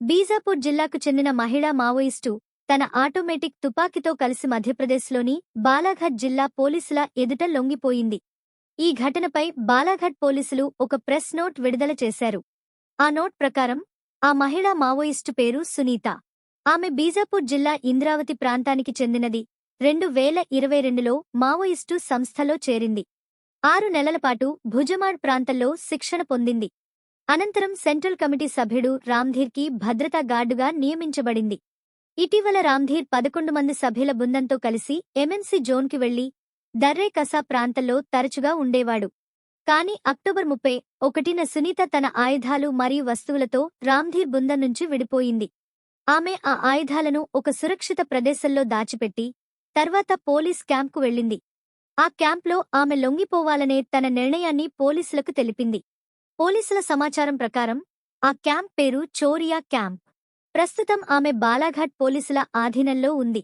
బీజాపూర్ జిల్లాకు చెందిన మహిళా మావోయిస్టు తన ఆటోమేటిక్ తుపాకీతో కలిసి మధ్యప్రదేశ్లోని బాలాఘట్ జిల్లా పోలీసుల ఎదుట లొంగిపోయింది. ఈ ఘటనపై బాలాఘట్ పోలీసులు ఒక ప్రెస్ నోట్ విడుదల చేశారు. ఆ నోట్ ప్రకారం ఆ మహిళా మావోయిస్టు పేరు సునీత. ఆమె బీజాపూర్ జిల్లా ఇంద్రావతి ప్రాంతానికి చెందినది. రెండు వేల ఇరవై రెండులో మావోయిస్టు సంస్థలో చేరింది. ఆరు నెలలపాటు భుజమాడ్ ప్రాంతంలో శిక్షణ పొందింది. అనంతరం సెంట్రల్ కమిటీ సభ్యుడు రామ్ధీర్కి భద్రతా గార్డుగా నియమించబడింది. ఇటీవల రామ్ధీర్ పదకొండు మంది సభ్యుల బృందంతో కలిసి ఎంఎంసీ జోన్కి వెళ్ళి దర్రే కసా ప్రాంతంలో తరచుగా ఉండేవాడు. కాని అక్టోబర్ ముప్పై ఒకటిన సునీత తన ఆయుధాలు మరియు వస్తువులతో రామ్ధీర్ బృందం నుంచి విడిపోయింది. ఆమె ఆ ఆయుధాలను ఒక సురక్షిత ప్రదేశంలో దాచిపెట్టి తర్వాత పోలీస్ క్యాంప్కు వెళ్ళింది. ఆ క్యాంప్లో ఆమె లొంగిపోవాలనే తన నిర్ణయాన్ని పోలీసులకు తెలిపింది. పోలీసుల సమాచారం ప్రకారం ఆ క్యాంప్ పేరు చోరియా క్యాంప్. ప్రస్తుతం ఆమె బాలాఘాట్ పోలీసుల ఆధీనంలో ఉంది.